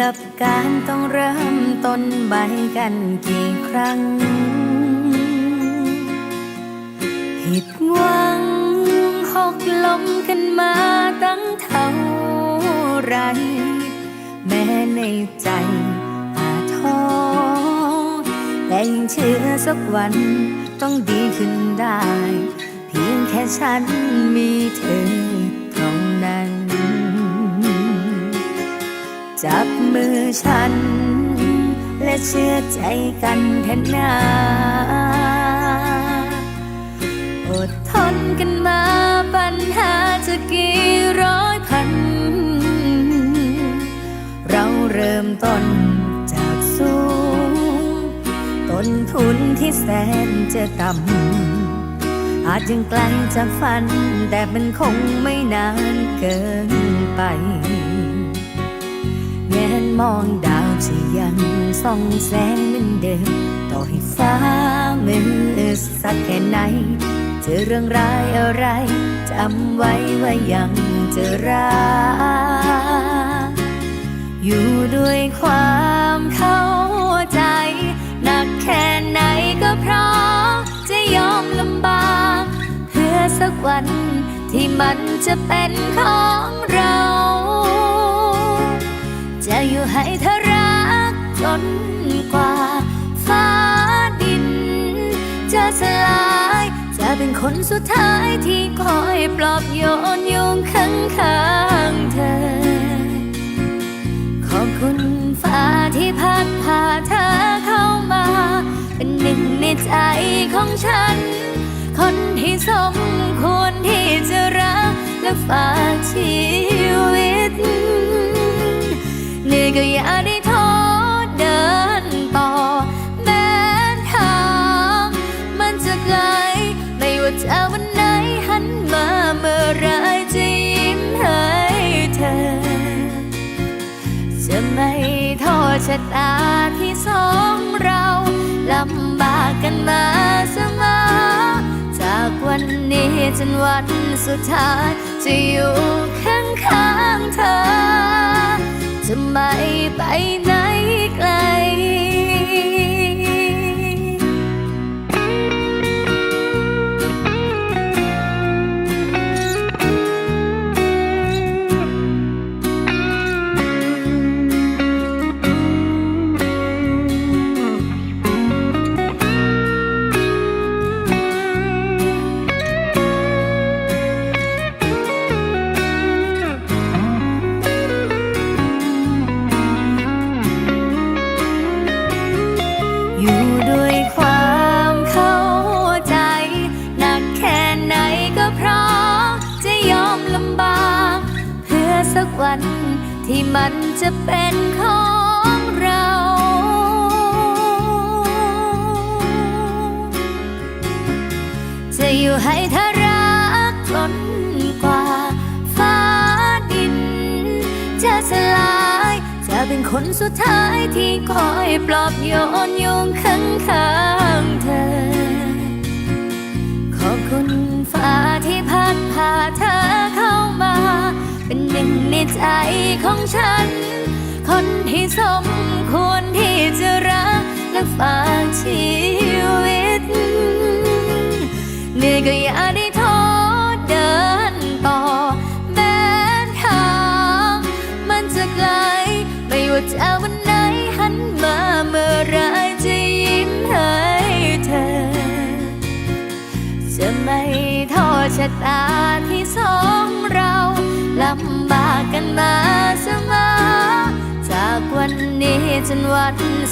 กับการต้องเริ่มต้นใบกันกี่ครั้ง ผิดหวังหกล้มกันมาตั้งเท่าไร แม้ในใจอาท้อแต่ยังเชื่อสักวันต้องดีขึ้นได้ เพียงแค่ฉันมีเธอ จับมือฉัน และเชื่อใจกันเถอะนาอดทนกันมาปัญหาจะกี่ร้อยพัน เราเริ่มต้นจากสูง ต้นทุนที่แสนจะต่ำอาจยังไกลจากฝัน แต่มันคงไม่นานเกินไป แงนมองดาวจะยังส่องแสงเหมือนเดิม ต่อให้ฟ้ามืดสักแค่ไหน เจอเรื่องร้ายอะไรจำไว้ว่ายังจะรักอยู่ด้วยความเข้าใจ หนักแค่ไหนก็พร้อมจะยอมลำบาก เพื่อสักวันที่มันจะเป็นของเรา ให้เธอรักจนกว่า ฟ้าดิน จะสลาย จะเป็นคนสุดท้ายที่คอยปลอบโยนยงข้างข้างเธอ ขอบคุณฟ้าที่พัดพาเธอเข้ามา เป็นหนึ่งในใจของฉัน คนที่สมควรที่จะรักและฝากชีวิต เหนื่อยก็อย่าได้ท้อเดินต่อ แม้ทางมันจะไกล ไม่ว่าจะวันไหนหันมาเมื่อไรจะยิ้มให้เธอ จะไม่โทษชะตาที่สองเราลำบากกันมาเสมอจากวันนี้จนวันสุดท้าย จะอยู่ข้างๆเธอ จะไม่ไปไหนไกล วัน ที่มันจะเป็นของเรา จะอยู่ให้เธอรักจนกว่า ฟ้าดิน จะสลาย จะเป็นคนสุดท้ายที่คอยปลอบโยนยงข้างข้างๆเธอ ขอบคุณฟ้าที่พัดพาเธอ ใจของฉัน คนที่สมควรที่จะรักและฝากชีวิตเหนื่อยก็อย่าได้ท้อเดินต่อแม้ทางมันจะไกล ไม่ว่าจะวันไหนหันมาเมื่อไรจะยิ้มให้เธอ จะไม่โทษชะตาที่สองเราลำ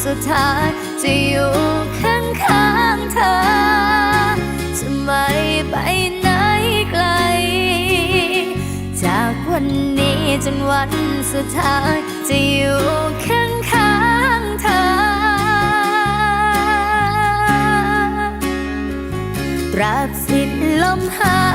สุดท้ายจะอยู่ข้างข้างๆเธอจะไม่ไปไหนไกล จากวันนี้จนวันสุดท้ายจะอยู่ข้างข้างๆเธอตราบสิ้นลมหาย